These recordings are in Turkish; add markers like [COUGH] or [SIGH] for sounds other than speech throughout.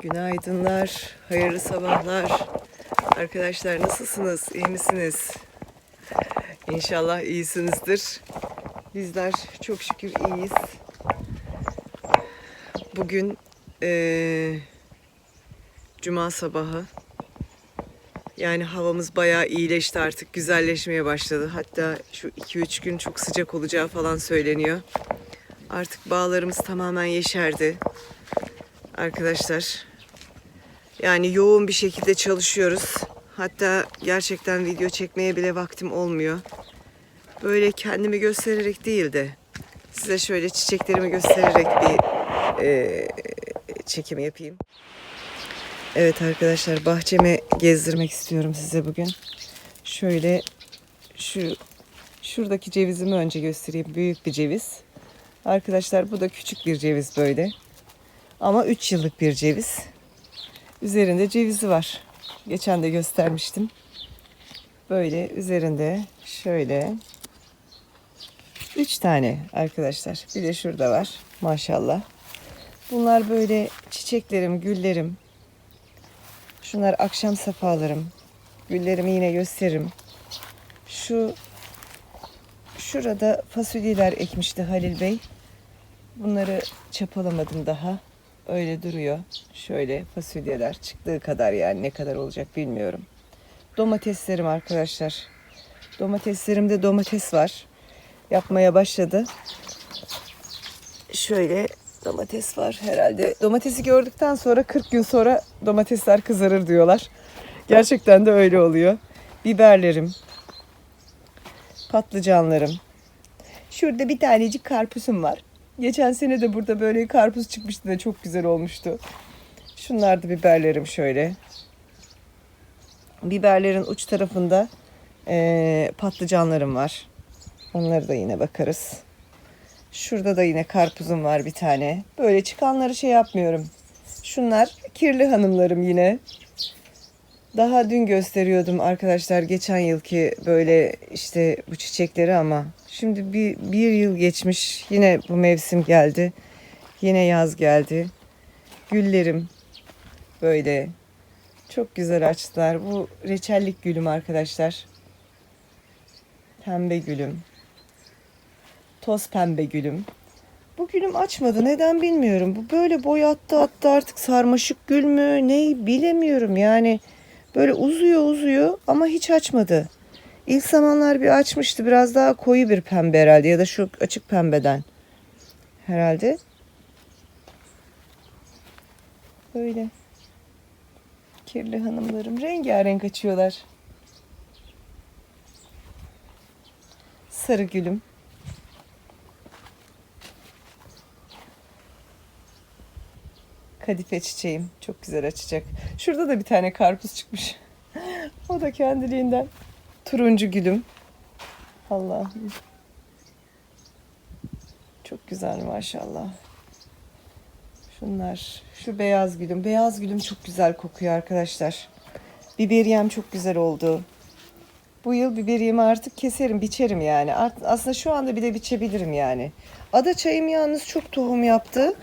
Günaydınlar, hayırlı sabahlar. Arkadaşlar nasılsınız, iyi misiniz? İnşallah iyisinizdir. Bizler çok şükür iyiyiz. Bugün eee, Cuma sabahı. Yani havamız bayağı iyileşti artık, güzelleşmeye başladı. Hatta şu 2-3 gün çok sıcak olacağı falan söyleniyor. Artık bağlarımız tamamen yeşerdi arkadaşlar. Yani yoğun bir şekilde çalışıyoruz. Hatta gerçekten video çekmeye bile vaktim olmuyor. Böyle kendimi göstererek değil de size şöyle çiçeklerimi göstererek bir e, çekim yapayım. Evet arkadaşlar bahçemi gezdirmek istiyorum size bugün. Şöyle şu şuradaki cevizimi önce göstereyim. Büyük bir ceviz. Arkadaşlar bu da küçük bir ceviz böyle. Ama 3 yıllık bir ceviz. Üzerinde cevizi var. Geçen de göstermiştim. Böyle üzerinde şöyle 3 tane arkadaşlar. Bir de şurada var maşallah. Bunlar böyle çiçeklerim, güllerim. Şunlar akşam safalarım. Güllerimi yine gösteririm. Şu şurada fasulyeler ekmişti Halil Bey. Bunları çapalamadım daha. Öyle duruyor. Şöyle fasulyeler çıktığı kadar yani ne kadar olacak bilmiyorum. Domateslerim arkadaşlar. Domateslerimde domates var. Yapmaya başladı. Şöyle domates var herhalde. Domatesi gördükten sonra 40 gün sonra domatesler kızarır diyorlar. Gerçekten de öyle oluyor. Biberlerim, patlıcanlarım. Şurada bir tanecik karpuzum var. Geçen sene de burada böyle karpuz çıkmıştı da çok güzel olmuştu. Şunlar da biberlerim şöyle. Biberlerin uç tarafında eee, patlıcanlarım var. Onları da yine bakarız. Şurada da yine karpuzum var bir tane. Böyle çıkanları şey yapmıyorum. Şunlar kirli hanımlarım yine. Daha dün gösteriyordum arkadaşlar geçen yılki böyle işte bu çiçekleri ama şimdi bir, bir yıl geçmiş yine bu mevsim geldi. Yine yaz geldi. Güllerim böyle çok güzel açtılar. Bu reçellik gülüm arkadaşlar. Pembe gülüm. Toz pembe gülüm. Bu gülüm açmadı. Neden bilmiyorum. Bu böyle boy attı attı artık sarmaşık gül mü ne bilemiyorum yani. Böyle uzuyor uzuyor ama hiç açmadı. İlk zamanlar bir açmıştı. Biraz daha koyu bir pembe herhalde ya da şu açık pembeden herhalde. Böyle. Kirli hanımlarım rengarenk açıyorlar. Sarı gülüm. Kadife çiçeğim. Çok güzel açacak. Şurada da bir tane karpuz çıkmış. [LAUGHS] o da kendiliğinden. Turuncu gülüm. Allah'ım. Çok güzel maşallah. Şunlar. Şu beyaz gülüm. Beyaz gülüm çok güzel kokuyor arkadaşlar. Biberiyem çok güzel oldu. Bu yıl biberiyemi artık keserim, biçerim yani. Aslında şu anda bile biçebilirim yani. Ada çayım yalnız çok tohum yaptı.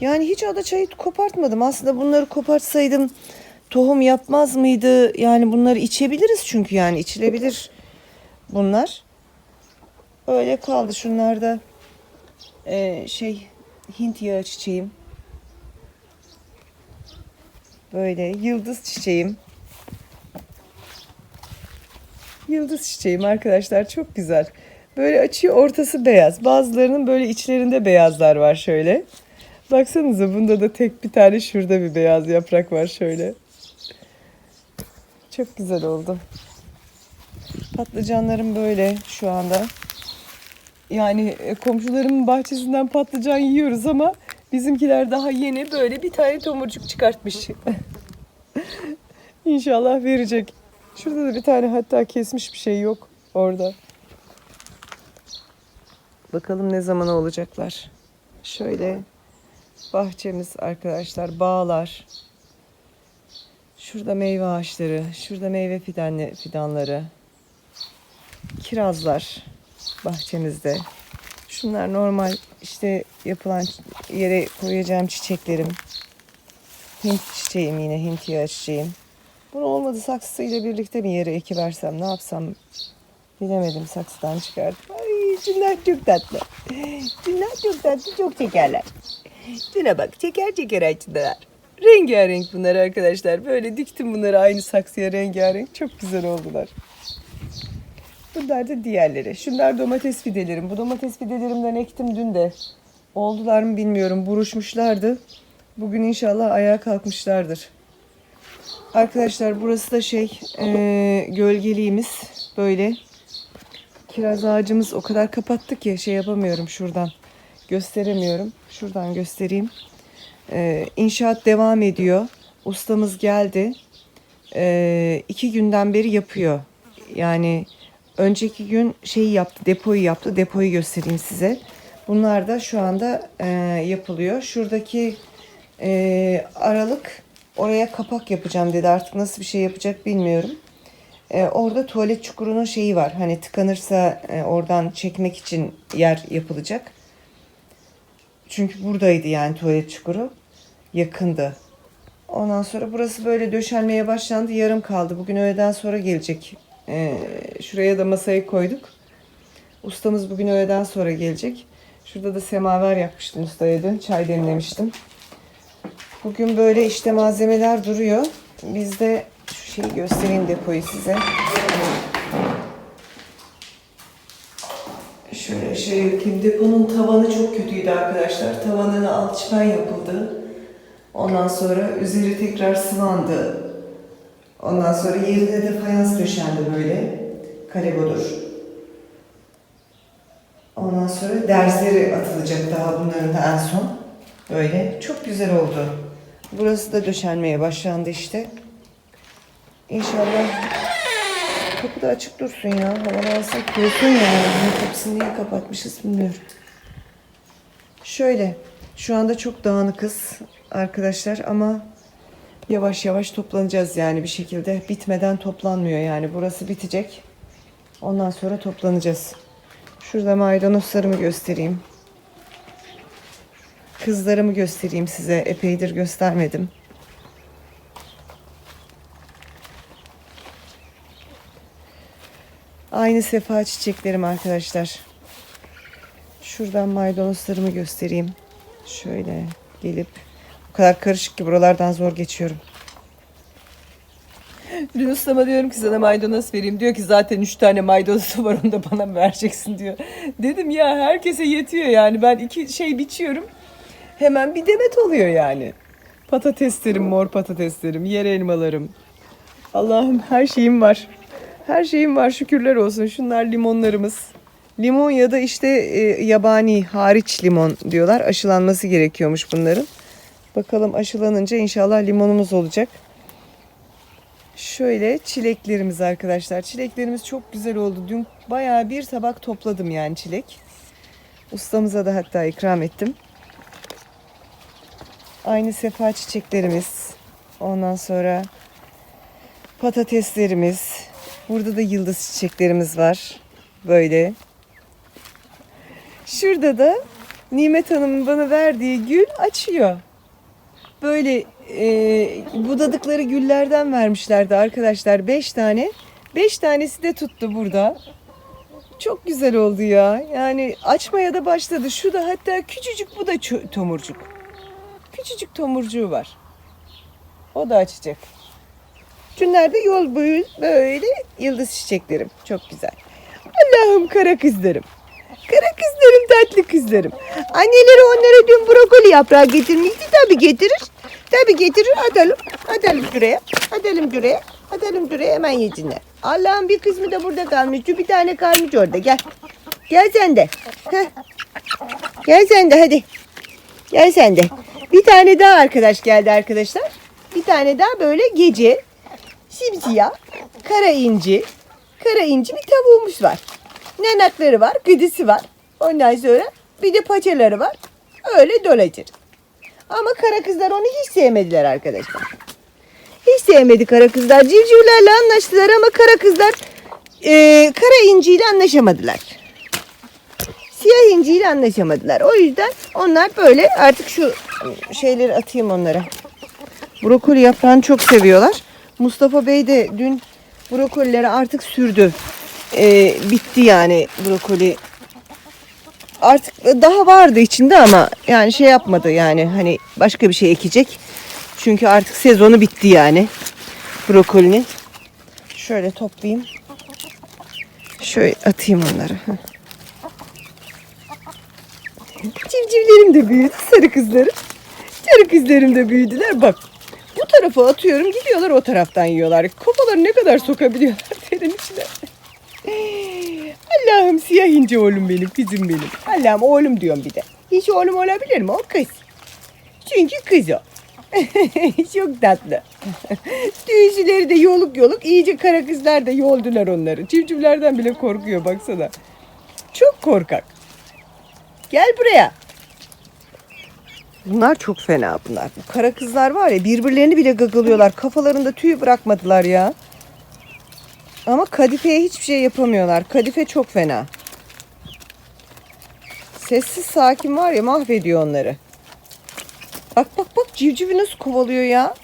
Yani hiç ada çayı kopartmadım. Aslında bunları kopartsaydım tohum yapmaz mıydı? Yani bunları içebiliriz çünkü yani içilebilir bunlar. Öyle kaldı şunlarda ee, şey Hint yağı çiçeğim. Böyle yıldız çiçeğim. Yıldız çiçeğim arkadaşlar çok güzel. Böyle açıyor ortası beyaz. Bazılarının böyle içlerinde beyazlar var şöyle. Baksanıza bunda da tek bir tane şurada bir beyaz yaprak var şöyle. Çok güzel oldu. Patlıcanlarım böyle şu anda. Yani e, komşularımın bahçesinden patlıcan yiyoruz ama bizimkiler daha yeni böyle bir tane tomurcuk çıkartmış. [LAUGHS] İnşallah verecek. Şurada da bir tane hatta kesmiş bir şey yok orada. Bakalım ne zaman olacaklar. Şöyle bahçemiz arkadaşlar, bağlar. Şurada meyve ağaçları, şurada meyve fidanlı, fidanları. Kirazlar bahçemizde. Şunlar normal işte yapılan yere koyacağım çiçeklerim. Hint çiçeğim yine Hint çiçeğim. Bunu olmadı saksısıyla birlikte mi yere ekiversem ne yapsam bilemedim saksıdan çıkardım. Ay şunlar çok tatlı. Şunlar çok tatlı çok çekerler. Şuna bak çeker çeker açtılar. Rengarenk bunlar arkadaşlar. Böyle diktim bunları aynı saksıya rengarenk. Çok güzel oldular. Bunlar da diğerleri. Şunlar domates fidelerim. Bu domates fidelerimden ektim dün de. Oldular mı bilmiyorum. Buruşmuşlardı. Bugün inşallah ayağa kalkmışlardır. Arkadaşlar burası da şey eee, gölgeliğimiz böyle. Kiraz ağacımız o kadar kapattık ki şey yapamıyorum şuradan. Gösteremiyorum. Şuradan göstereyim. Eee inşaat devam ediyor. Ustamız geldi. Eee iki günden beri yapıyor. Yani önceki gün şeyi yaptı, depoyu yaptı. Depoyu göstereyim size. Bunlar da şu anda eee, yapılıyor. Şuradaki eee, aralık oraya kapak yapacağım dedi. Artık nasıl bir şey yapacak bilmiyorum. Eee, orada tuvalet çukurunun şeyi var. Hani tıkanırsa eee, oradan çekmek için yer yapılacak. Çünkü buradaydı yani tuvalet çukuru. Yakındı. Ondan sonra burası böyle döşenmeye başlandı. Yarım kaldı. Bugün öğleden sonra gelecek. Ee, şuraya da masayı koyduk. Ustamız bugün öğleden sonra gelecek. Şurada da semaver yapmıştım ustaya dün. Çay demlemiştim. Bugün böyle işte malzemeler duruyor. Biz de şu şeyi göstereyim depoyu size. Yapayım. Deponun tavanı çok kötüydü arkadaşlar. Tavanına alçıpan yapıldı. Ondan sonra üzeri tekrar sıvandı. Ondan sonra yerine de fayans döşendi böyle. Kalebodur. Ondan sonra derzleri atılacak daha bunların da en son. Böyle çok güzel oldu. Burası da döşenmeye başlandı işte. İnşallah da açık dursun ya. Havalansak kurusun yani. Bunun kapısını niye kapatmışız bilmiyorum. Şöyle. Şu anda çok dağınıkız arkadaşlar ama yavaş yavaş toplanacağız yani bir şekilde. Bitmeden toplanmıyor yani. Burası bitecek. Ondan sonra toplanacağız. Şurada maydanozlarımı göstereyim. Kızlarımı göstereyim size. Epeydir göstermedim. Aynı sefa çiçeklerim arkadaşlar. Şuradan maydanozlarımı göstereyim. Şöyle gelip o kadar karışık ki buralardan zor geçiyorum. [GASPS] Dün ustama diyorum ki sana maydanoz vereyim. Diyor ki zaten üç tane maydanozu var onu da bana mı vereceksin diyor. Dedim ya herkese yetiyor yani. Ben iki şey biçiyorum. Hemen bir demet oluyor yani. Patateslerim, mor patateslerim, yer elmalarım. Allah'ım her şeyim var. Her şeyim var şükürler olsun. Şunlar limonlarımız. Limon ya da işte e, yabani hariç limon diyorlar. Aşılanması gerekiyormuş bunların. Bakalım aşılanınca inşallah limonumuz olacak. Şöyle çileklerimiz arkadaşlar. Çileklerimiz çok güzel oldu. Dün bayağı bir tabak topladım yani çilek. Ustamıza da hatta ikram ettim. Aynı sefa çiçeklerimiz. Ondan sonra patateslerimiz. Burada da yıldız çiçeklerimiz var. Böyle. Şurada da Nimet Hanım'ın bana verdiği gül açıyor. Böyle e, budadıkları güllerden vermişlerdi arkadaşlar. Beş tane. Beş tanesi de tuttu burada. Çok güzel oldu ya. Yani açmaya da başladı. Şu da hatta küçücük bu da tomurcuk. Küçücük tomurcuğu var. O da açacak. Şunlar da yol boyu böyle yıldız çiçeklerim. Çok güzel. Allah'ım kara kızlarım. Kara kızlarım tatlı kızlarım. Anneleri onlara dün brokoli yaprağı getirmişti. Tabii getirir. Tabii getirir atalım. Atalım şuraya. Atalım şuraya. Atalım şuraya hemen yesinler. Allah'ım bir kısmı da burada kalmış. Şu bir tane kalmış orada. Gel. Gel sen de. Heh. Gel sen de hadi. Gel sen de. Bir tane daha arkadaş geldi arkadaşlar. Bir tane daha böyle gece simsiyah kara inci kara inci bir tavuğumuz var. Nenakları var, gıdısı var. Ondan sonra bir de paçaları var. Öyle dolaşır. Ama kara kızlar onu hiç sevmediler arkadaşlar. Hiç sevmedi kara kızlar. Civcivlerle anlaştılar ama kara kızlar e, kara inciyle anlaşamadılar. Siyah inciyle anlaşamadılar. O yüzden onlar böyle artık şu şeyleri atayım onlara. Brokoli yaprağını çok seviyorlar. Mustafa Bey de dün brokolileri artık sürdü. Ee, bitti yani brokoli. Artık daha vardı içinde ama yani şey yapmadı yani hani başka bir şey ekecek. Çünkü artık sezonu bitti yani brokolinin. Şöyle toplayayım. Şöyle atayım onları. Civcivlerim de büyüdü sarı kızlarım. Sarı kızlarım da büyüdüler. Bak bu tarafa atıyorum gidiyorlar o taraftan yiyorlar. Kafaları ne kadar sokabiliyorlar [LAUGHS] terin içine. Allah'ım siyah ince oğlum benim kızım benim. Allah'ım oğlum diyorum bir de. Hiç oğlum olabilir mi? O kız. Çünkü kız o. [LAUGHS] Çok tatlı. Tüyücüleri de yoluk yoluk. iyice kara kızlar da yoldular onları. Civcivlerden bile korkuyor baksana. Çok korkak. Gel buraya. Bunlar çok fena bunlar. Bu kara kızlar var ya birbirlerini bile gagalıyorlar. Kafalarında tüy bırakmadılar ya. Ama kadifeye hiçbir şey yapamıyorlar. Kadife çok fena. Sessiz sakin var ya mahvediyor onları. Bak bak bak civcivi nasıl kovalıyor ya.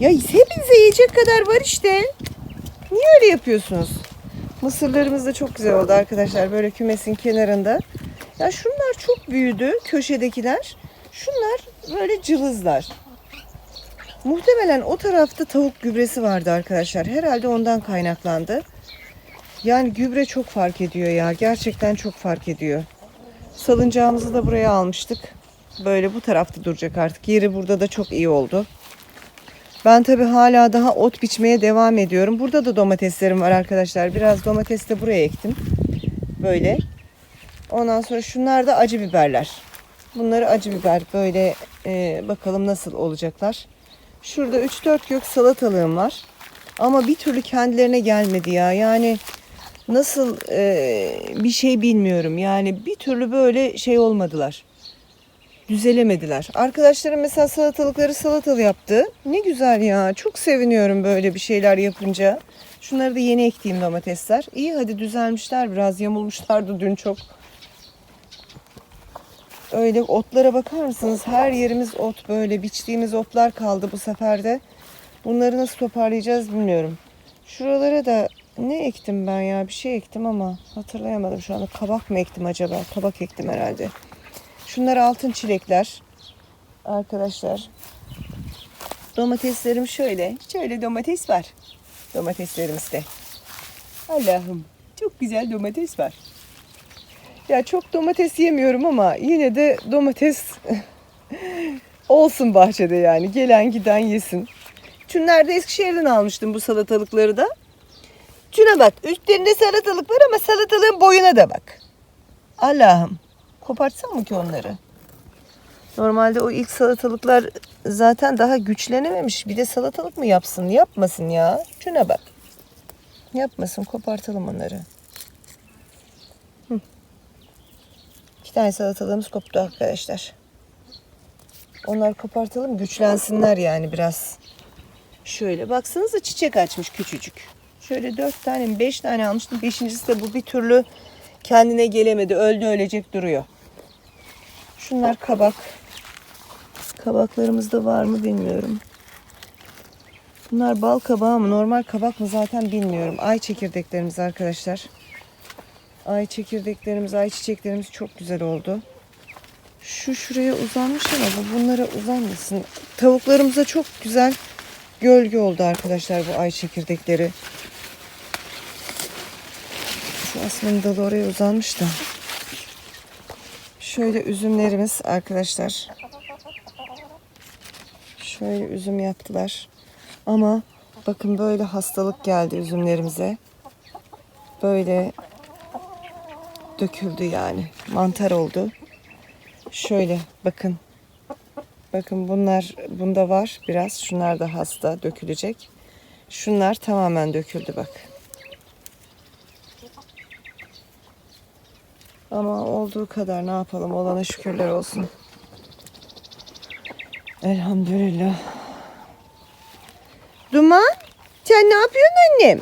Ya hepinize yiyecek kadar var işte. Niye öyle yapıyorsunuz? Mısırlarımız da çok güzel oldu arkadaşlar. Böyle kümesin kenarında. Ya şunlar çok büyüdü. Köşedekiler. Şunlar böyle cılızlar. Muhtemelen o tarafta tavuk gübresi vardı arkadaşlar. Herhalde ondan kaynaklandı. Yani gübre çok fark ediyor ya. Gerçekten çok fark ediyor. Salıncağımızı da buraya almıştık. Böyle bu tarafta duracak artık. Yeri burada da çok iyi oldu. Ben tabi hala daha ot biçmeye devam ediyorum. Burada da domateslerim var arkadaşlar. Biraz domates de buraya ektim. Böyle. Ondan sonra şunlar da acı biberler. Bunları acı biber böyle e, bakalım nasıl olacaklar. Şurada 3-4 gök salatalığım var. Ama bir türlü kendilerine gelmedi ya. Yani nasıl e, bir şey bilmiyorum. Yani bir türlü böyle şey olmadılar. Düzelemediler. Arkadaşlarım mesela salatalıkları salatalı yaptı. Ne güzel ya. Çok seviniyorum böyle bir şeyler yapınca. Şunları da yeni ektiğim domatesler. İyi hadi düzelmişler biraz. Yamulmuşlardı dün çok. Öyle otlara bakar mısınız? Her yerimiz ot böyle. Biçtiğimiz otlar kaldı bu sefer de. Bunları nasıl toparlayacağız bilmiyorum. Şuralara da ne ektim ben ya? Bir şey ektim ama hatırlayamadım şu anda. Kabak mı ektim acaba? Kabak ektim herhalde. Şunlar altın çilekler. Arkadaşlar. Domateslerim şöyle. Şöyle domates var. Domateslerimizde. Allah'ım. Çok güzel domates var. Ya çok domates yemiyorum ama yine de domates [LAUGHS] olsun bahçede yani. Gelen giden yesin. Şunları Eskişehir'den almıştım bu salatalıkları da. Şuna bak. Üstlerinde salatalık var ama salatalığın boyuna da bak. Allah'ım. Kopartsam mı ki onları? Normalde o ilk salatalıklar zaten daha güçlenememiş. Bir de salatalık mı yapsın? Yapmasın ya. Şuna bak. Yapmasın. Kopartalım onları. İki tane salatalığımız koptu arkadaşlar. Onları kopartalım. Güçlensinler yani biraz. Şöyle baksanıza çiçek açmış küçücük. Şöyle dört tane mi beş tane almıştım. Beşincisi de bu bir türlü kendine gelemedi. Öldü ölecek duruyor. Şunlar kabak. Kabaklarımız da var mı bilmiyorum. Bunlar bal kabağı mı normal kabak mı zaten bilmiyorum. Ay çekirdeklerimiz arkadaşlar. Ay çekirdeklerimiz, ay çiçeklerimiz çok güzel oldu. Şu şuraya uzanmış ama bu bunlara uzanmasın. Tavuklarımıza çok güzel gölge oldu arkadaşlar bu ay çekirdekleri. Şu asmanın dalı oraya uzanmış da. Şöyle üzümlerimiz arkadaşlar. Şöyle üzüm yaptılar. Ama bakın böyle hastalık geldi üzümlerimize. Böyle döküldü yani. Mantar oldu. Şöyle bakın. Bakın bunlar bunda var biraz. Şunlar da hasta dökülecek. Şunlar tamamen döküldü bak. Ama olduğu kadar ne yapalım olana şükürler olsun. Elhamdülillah. Duman sen ne yapıyorsun annem?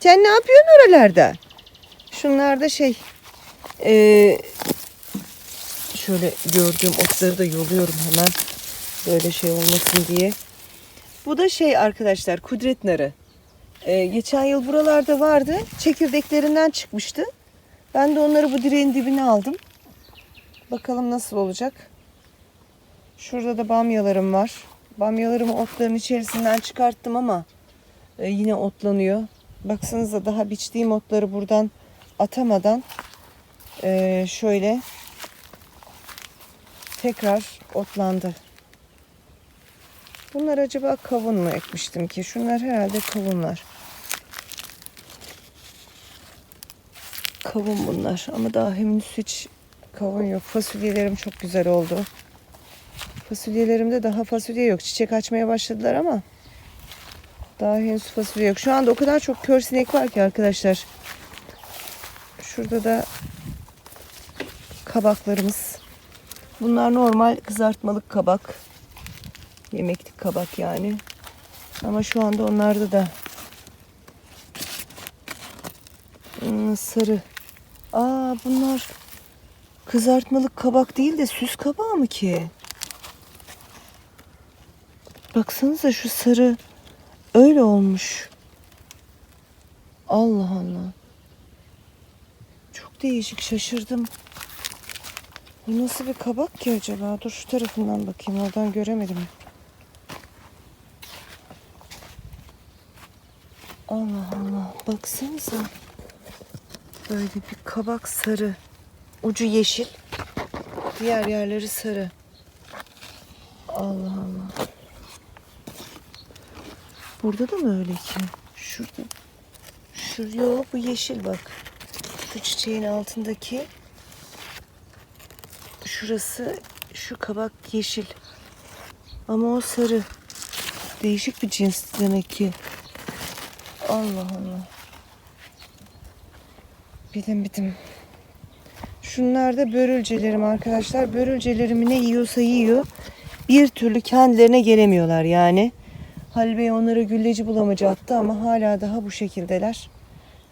Sen ne yapıyorsun oralarda? Şunlar da şey eee, şöyle gördüğüm otları da yoluyorum hemen. Böyle şey olmasın diye. Bu da şey arkadaşlar kudret narı. Ee, geçen yıl buralarda vardı. Çekirdeklerinden çıkmıştı. Ben de onları bu direğin dibine aldım. Bakalım nasıl olacak. Şurada da bamyalarım var. Bamyalarımı otların içerisinden çıkarttım ama e, yine otlanıyor. Baksanıza daha biçtiğim otları buradan atamadan e, şöyle tekrar otlandı. Bunlar acaba kavun mu ekmiştim ki? Şunlar herhalde kavunlar. Kavun bunlar ama daha henüz hiç kavun yok. Fasulyelerim çok güzel oldu. Fasulyelerimde daha fasulye yok. Çiçek açmaya başladılar ama daha henüz fasulye yok. Şu anda o kadar çok kör sinek var ki arkadaşlar. Şurada da kabaklarımız. Bunlar normal kızartmalık kabak. Yemeklik kabak yani. Ama şu anda onlarda da hmm, sarı. Aa bunlar kızartmalık kabak değil de süs kabağı mı ki? Baksanıza şu sarı öyle olmuş. Allah Allah. Değişik şaşırdım. Bu nasıl bir kabak ki acaba? Dur şu tarafından bakayım. Oradan göremedim. Allah Allah. Baksanıza. Böyle bir kabak sarı. Ucu yeşil. Diğer yerleri sarı. Allah Allah. Burada da mı öyle ki? Şurada. Şu yok bu yeşil bak. Şu çiçeğin altındaki şurası şu kabak yeşil. Ama o sarı. Değişik bir cins demek ki. Allah Allah. Bilim bilim. Şunlar da börülcelerim arkadaşlar. Börülcelerimi ne yiyorsa yiyor. Bir türlü kendilerine gelemiyorlar yani. Halil Bey onlara gülleci bulamacı attı ama hala daha bu şekildeler.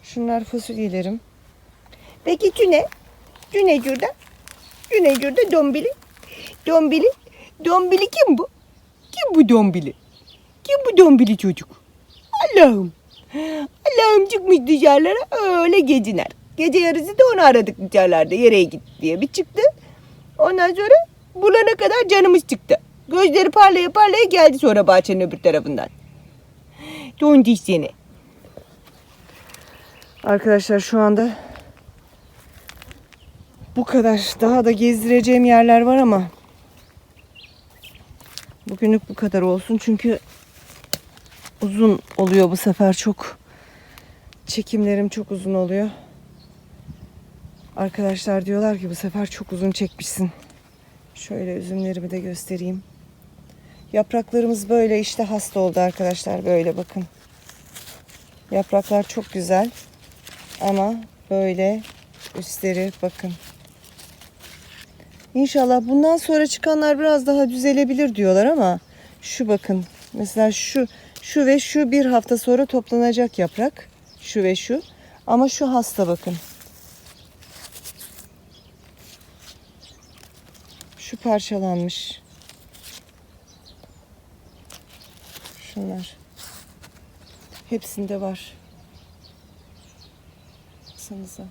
Şunlar fasulyelerim. Peki Cüne? Cüne Cür'de? Cüne Cür'de Dombili. Dombili. Dombili kim bu? Kim bu Dombili? Kim bu Dombili çocuk? Allah'ım. Allah'ım çıkmış dışarılara öyle geciner. Gece yarısı da onu aradık dışarılarda yere git diye bir çıktı. Ondan sonra bulana kadar canımız çıktı. Gözleri parlaya parlaya geldi sonra bahçenin öbür tarafından. Dondiş seni. Arkadaşlar şu anda bu kadar. Daha da gezdireceğim yerler var ama bugünlük bu kadar olsun. Çünkü uzun oluyor bu sefer çok. Çekimlerim çok uzun oluyor. Arkadaşlar diyorlar ki bu sefer çok uzun çekmişsin. Şöyle üzümlerimi de göstereyim. Yapraklarımız böyle işte hasta oldu arkadaşlar. Böyle bakın. Yapraklar çok güzel. Ama böyle üstleri bakın. İnşallah bundan sonra çıkanlar biraz daha düzelebilir diyorlar ama şu bakın. Mesela şu şu ve şu bir hafta sonra toplanacak yaprak. Şu ve şu. Ama şu hasta bakın. Şu parçalanmış. Şunlar. Hepsinde var. Baksanıza.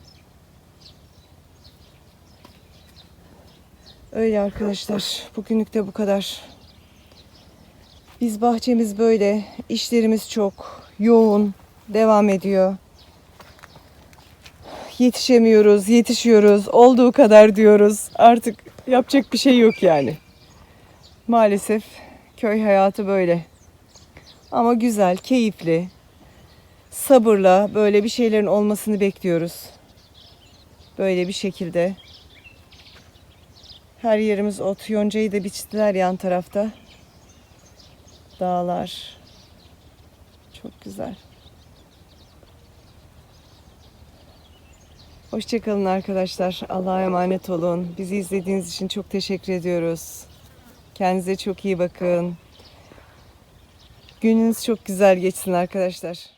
Öyle arkadaşlar. Bugünlük de bu kadar. Biz bahçemiz böyle. işlerimiz çok yoğun. Devam ediyor. Yetişemiyoruz, yetişiyoruz. Olduğu kadar diyoruz. Artık yapacak bir şey yok yani. Maalesef köy hayatı böyle. Ama güzel, keyifli. Sabırla böyle bir şeylerin olmasını bekliyoruz. Böyle bir şekilde. Her yerimiz ot. Yoncayı da biçtiler yan tarafta. Dağlar. Çok güzel. Hoşçakalın arkadaşlar. Allah'a emanet olun. Bizi izlediğiniz için çok teşekkür ediyoruz. Kendinize çok iyi bakın. Gününüz çok güzel geçsin arkadaşlar.